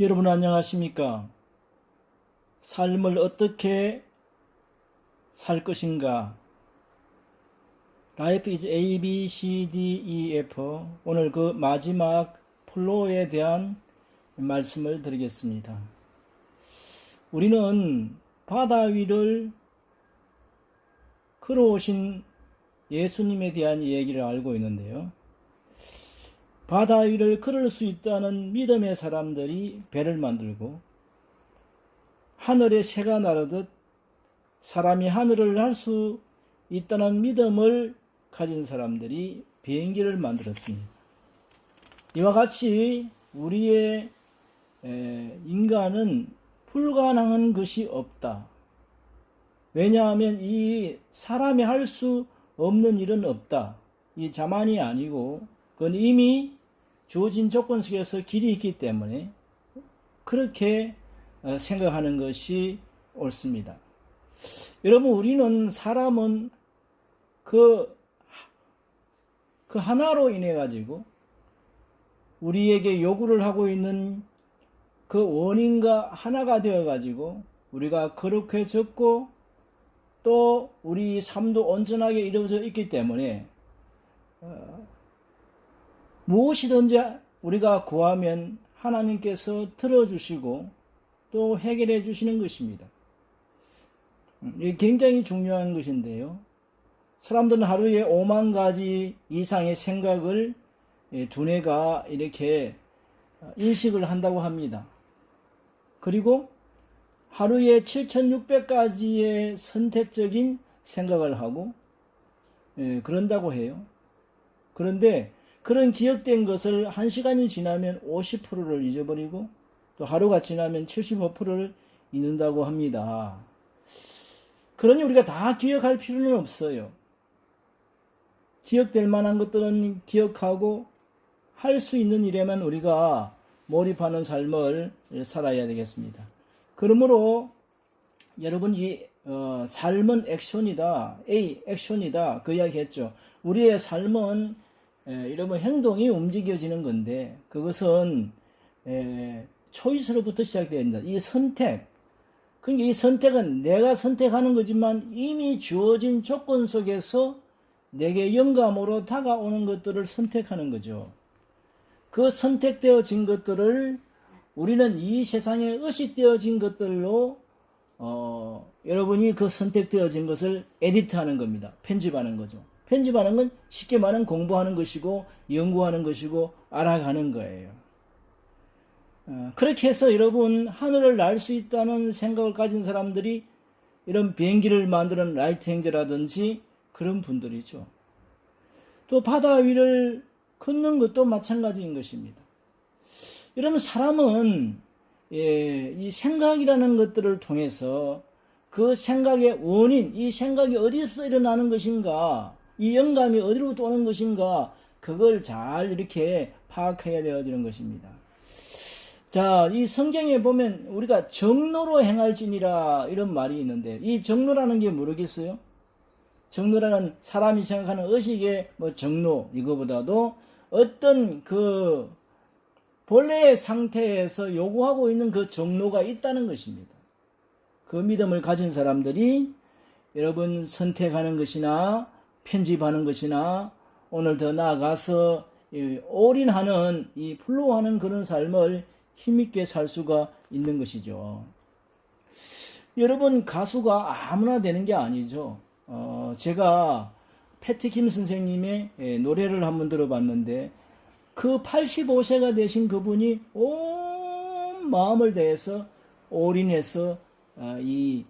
여러분 안녕하십니까? 삶을 어떻게 살 것인가? Life is A, B, C, D, E, F. 오늘 그 마지막 플로에 대한 말씀을 드리겠습니다. 우리는 바다 위를 걸어오신 예수님에 대한 얘기를 알고 있는데요. 바다 위를 걸을 수 있다는 믿음의 사람들이 배를 만들고 하늘에 새가 나르듯 사람이 하늘을 날 수 있다는 믿음을 가진 사람들이 비행기를 만들었습니다. 이와 같이 우리의 인간은 불가능한 것이 없다. 왜냐하면 이 사람이 할 수 없는 일은 없다. 이 자만이 아니고 그건 이미 주어진 조건 속에서 길이 있기 때문에 그렇게 어, 생각하는 것이 옳습니다. 여러분, 우리는 사람은 그, 그 하나로 인해 가지고 우리에게 요구를 하고 있는 그 원인과 하나가 되어 가지고 우리가 거룩해졌고 또 우리 삶도 온전하게 이루어져 있기 때문에 어, 무엇이든지 우리가 구하면 하나님께서 들어주시고 또 해결해 주시는 것입니다. 음, 이게 굉장히 중요한 것인데요. 사람들은 하루에 5만 가지 이상의 생각을 예, 두뇌가 이렇게 인식을 한다고 합니다. 그리고 하루에 7,600가지의 선택적인 생각을 하고 예, 그런다고 해요. 그런데 그런 기억된 것을 한 시간이 지나면 50%를 잊어버리고 또 하루가 지나면 75%를 잊는다고 합니다. 그러니 우리가 다 기억할 필요는 없어요. 기억될 만한 것들은 기억하고 할 수 있는 일에만 우리가 몰입하는 삶을 살아야 되겠습니다. 그러므로 여러분 이 어, 삶은 액션이다. A 액션이다. 그 이야기 했죠. 우리의 삶은 에, 여러분 행동이 움직여지는 건데 그것은 에, 초이스로부터 시작된다. 이 선택. 그러니까 이 선택은 내가 선택하는 거지만 이미 주어진 조건 속에서 내게 영감으로 다가오는 것들을 선택하는 거죠. 그 선택되어진 것들을 우리는 이 세상에 의식되어진 것들로 어, 여러분이 그 선택되어진 것을 에디트하는 겁니다. 편집하는 거죠. 편집하는 건 쉽게 말하면 공부하는 것이고 연구하는 것이고 알아가는 거예요. 어, 그렇게 해서 여러분 하늘을 날 수 있다는 생각을 가진 사람들이 이런 비행기를 만드는 라이트 행제라든지 그런 분들이죠. 또 바다 위를 걷는 것도 마찬가지인 것입니다. 여러분 사람은 예, 이 생각이라는 것들을 통해서 그 생각의 원인, 이 생각이 어디서 일어나는 것인가, 이 영감이 어디로부터 오는 것인가, 그걸 잘 이렇게 파악해야 되어지는 것입니다. 자, 이 성경에 보면 우리가 정로로 행할지니라 이런 말이 있는데, 이 정로라는 게 모르겠어요? 정로라는 사람이 생각하는 의식의 뭐 정로, 이거보다도 어떤 그 본래의 상태에서 요구하고 있는 그 정로가 있다는 것입니다. 그 믿음을 가진 사람들이 여러분 선택하는 것이나 편집하는 것이나 오늘 더 나아가서 올인하는 이 플로우하는 그런 삶을 힘있게 살 수가 있는 것이죠. 여러분 가수가 아무나 되는 게 아니죠. 어, 제가 패티킴 선생님의 예, 노래를 한번 들어봤는데 그 85세가 되신 그분이 온 마음을 다해서 올인해서 아, 이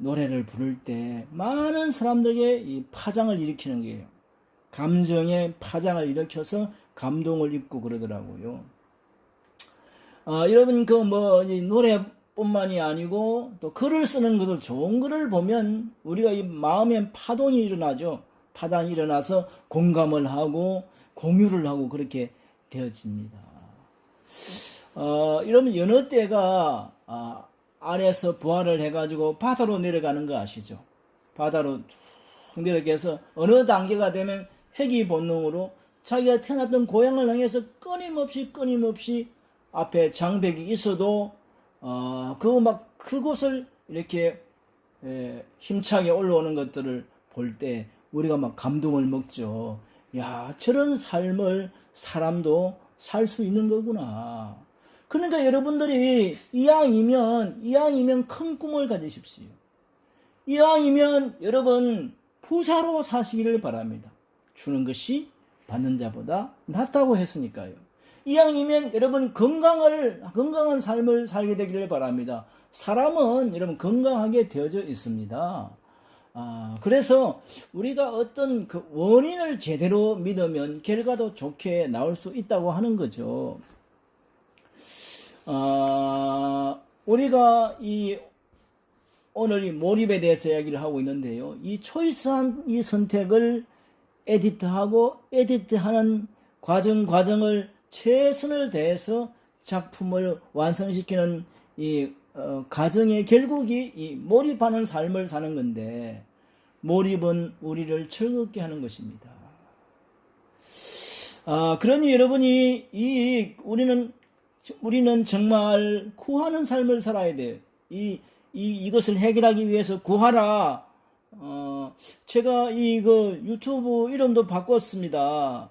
노래를 부를 때 많은 사람들에게 이 파장을 일으키는 거예요. 감정의 파장을 일으켜서 감동을 입고 그러더라고요. 아, 여러분 그 뭐 노래뿐만이 아니고 또 글을 쓰는 것도 좋은 글을 보면 우리가 이 마음에 파동이 일어나죠. 파장이 일어나서 공감을 하고 공유를 하고 그렇게 되어집니다. 어, 이러면 여느 때가 아, 안에서 부활을 해가지고 바다로 내려가는 거 아시죠? 바다로 툭 내려가서 어느 단계가 되면 회귀 본능으로 자기가 태어났던 고향을 향해서 끊임없이 끊임없이 앞에 장벽이 있어도 어, 그막 그곳을 이렇게 에, 힘차게 올라오는 것들을 볼 때 우리가 막 감동을 먹죠. 야, 저런 삶을 사람도 살 수 있는 거구나. 그러니까 여러분들이 이왕이면 이왕이면 큰 꿈을 가지십시오. 이왕이면 여러분 부자로 사시기를 바랍니다. 주는 것이 받는 자보다 낫다고 했으니까요. 이왕이면 여러분 건강을 건강한 삶을 살게 되기를 바랍니다. 사람은 여러분 건강하게 되어져 있습니다. 아, 그래서 우리가 어떤 그 원인을 제대로 믿으면 결과도 좋게 나올 수 있다고 하는 거죠. 아, 우리가 이 오늘 이 몰입에 대해서 이야기를 하고 있는데요. 이 초이스한 이 선택을 에디트하고 에디트하는 과정 과정을 최선을 다해서 작품을 완성시키는 이 어, 과정의 결국이 이 몰입하는 삶을 사는 건데 몰입은 우리를 즐겁게 하는 것입니다. 아, 그러니 여러분이 이 우리는 우리는 정말 구하는 삶을 살아야 돼요. 이, 이 이것을 해결하기 위해서 구하라. 어, 제가 이그 유튜브 이름도 바꿨습니다.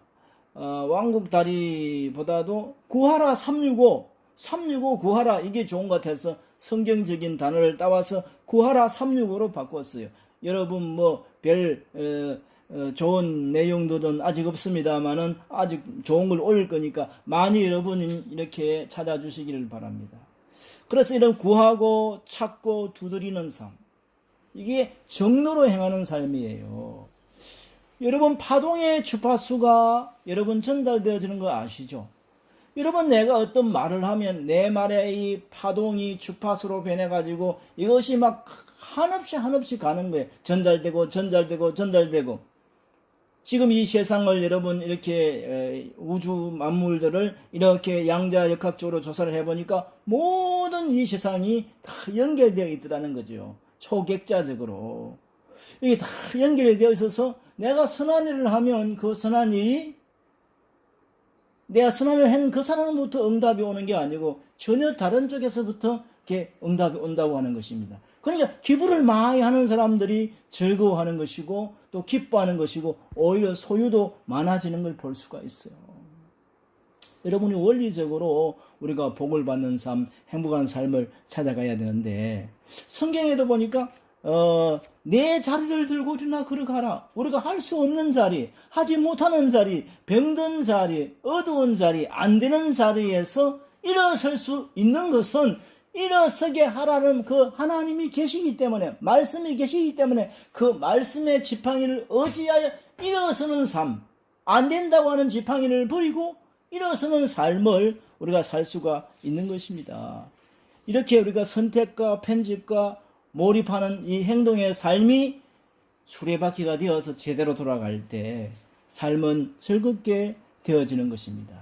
어, 왕국 다리보다도 구하라 365, 365 구하라 이게 좋은 것 같아서 성경적인 단어를 따와서 구하라 365로 바꿨어요. 여러분 뭐별 어, 어, 좋은 내용들은 아직 없습니다만은 아직 좋은 걸 올릴 거니까 많이 여러분 이렇게 찾아주시기를 바랍니다. 그래서 이런 구하고 찾고 두드리는 삶 이게 정로로 행하는 삶이에요. 여러분 파동의 주파수가 여러분 전달되어지는 거 아시죠? 여러분 내가 어떤 말을 하면 내 말에 이 파동이 주파수로 변해가지고 이것이 막 한없이 한없이 가는 거예요. 전달되고 전달되고 전달되고 지금 이 세상을 여러분 이렇게 우주 만물들을 이렇게 양자역학적으로 조사를 해보니까 모든 이 세상이 다 연결되어 있더라는 거죠. 초객자적으로. 이게 다 연결이 되어 있어서 내가 선한 일을 하면 그 선한 일이 내가 선한을 한 그 사람부터 응답이 오는 게 아니고 전혀 다른 쪽에서부터 이렇게 응답이 온다고 하는 것입니다. 그러니까 기부를 많이 하는 사람들이 즐거워하는 것이고 또 기뻐하는 것이고 오히려 소유도 많아지는 걸 볼 수가 있어요. 여러분이 원리적으로 우리가 복을 받는 삶, 행복한 삶을 찾아가야 되는데 성경에도 보니까 어, 내 자리를 들고 일어나 걸어가라. 우리가 할 수 없는 자리, 하지 못하는 자리, 병든 자리, 어두운 자리, 안 되는 자리에서 일어설 수 있는 것은 일어서게 하라는 그 하나님이 계시기 때문에, 말씀이 계시기 때문에 그 말씀의 지팡이를 의지하여 일어서는 삶, 안 된다고 하는 지팡이를 버리고 일어서는 삶을 우리가 살 수가 있는 것입니다. 이렇게 우리가 선택과 편집과 몰입하는 이 행동의 삶이 수레바퀴가 되어서 제대로 돌아갈 때 삶은 즐겁게 되어지는 것입니다.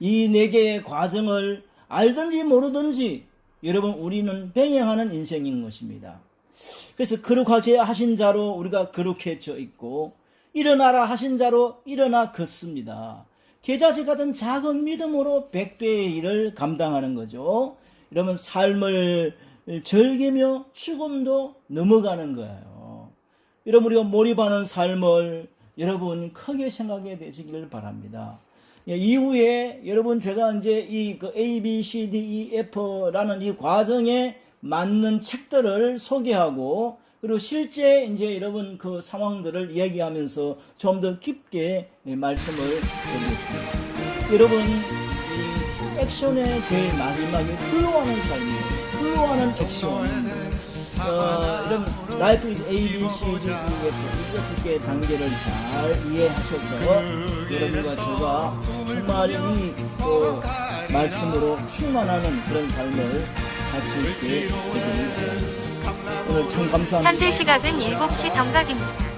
이 네 개의 과정을 알든지 모르든지 여러분 우리는 병행하는 인생인 것입니다. 그래서 거룩하게 하신 자로 우리가 거룩해져 있고 일어나라 하신 자로 일어나 걷습니다. 계좌지 같은 작은 믿음으로 백배의 일을 감당하는 거죠. 여러분 삶을 즐기며 죽음도 넘어가는 거예요. 여러분 우리가 몰입하는 삶을 여러분 크게 생각해 되시기를 바랍니다. 예, 이후에 여러분 제가 이제 이 그 A, B, C, D, E, F라는 이 과정에 맞는 책들을 소개하고 그리고 실제 이제 여러분 그 상황들을 이야기하면서 좀 더 깊게 말씀을 드리겠습니다. 여러분 이 액션의 제일 마지막에 흘러가는 삶이에요. 플로하는 액션 어, 이런 라이프 A, B, C, D, E, F 일곱 개 단계를 잘 이해하셔서 여러분과 제가 정말 이그 말씀으로 충만하는 그런 삶을 살 수 있게 되기를 오늘 참 감사합니다. 현재 시각은 7시 정각입니다.